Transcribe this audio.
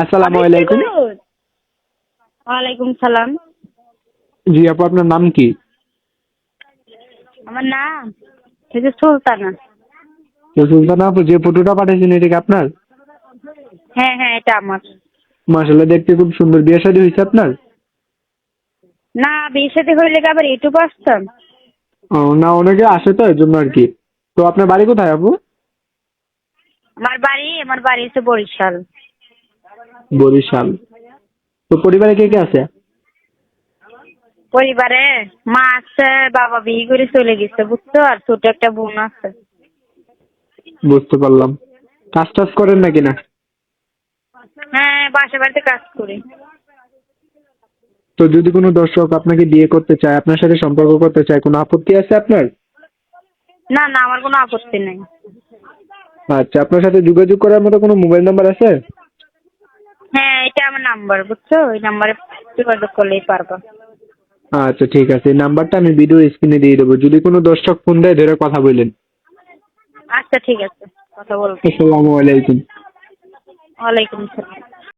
আসসালামু আলাইকুম ওয়ালাইকুম সালাম। জি আপু আপনার নাম কি? আমার নাম এই যে সুলতানা। তো সুলতানা আপু যে ফটোটা পাঠিয়েছেন এটা কি আপনার? হ্যাঁ হ্যাঁ এটা আমার। মাসাল্লাহ দেখতে খুব সুন্দর। বিয়ে শাদী হয়েছে আপনার? না বিয়ে সাথে হইলে কি আবার ইউটিউব আসতাম? ও না অনেকে আসে তো এর জন্য আর কি। তো আপনার বাড়ি কোথায় আপু? আমার বাড়ি আমার বাড়ি হচ্ছে বরিশাল। বরিশাল। তো পরিবারে কে কে আছে? পরিবারে মা আছে বাবা বিয়ে করে চলে গেছে বুঝছ? আর ছোট একটা বোন আছে। বুঝতে পারলাম। কাজ টাজ করেন নাকি না? হ্যাঁ বাসা বাড়িতে কাজ করি। তো যদি কোনো দর্শক আপনাকে বিয়ে করতে চায় আপনার সাথে সম্পর্ক করতে চায় কোনো আপত্তি আছে আপনার? না না আমার কোনো আপত্তি নেই। আচ্ছা আপনার সাথে যোগাযোগ করার মতো কোনো মোবাইল নাম্বার আছে? নাম্বার বুঝছ? ওই নাম্বারে যোগাযোগ করলেই পারবা। আচ্ছা ঠিক আছে। নাম্বারটা আমি ভিডিও স্ক্রিনে দিয়ে দেবো। যদি কোনো দর্শক ফোন দেয় ধরে কথা বলেন আচ্ছা ঠিক আছে। কথা বলব আসসালামু আলাইকুম। ওয়ালাইকুম সালাম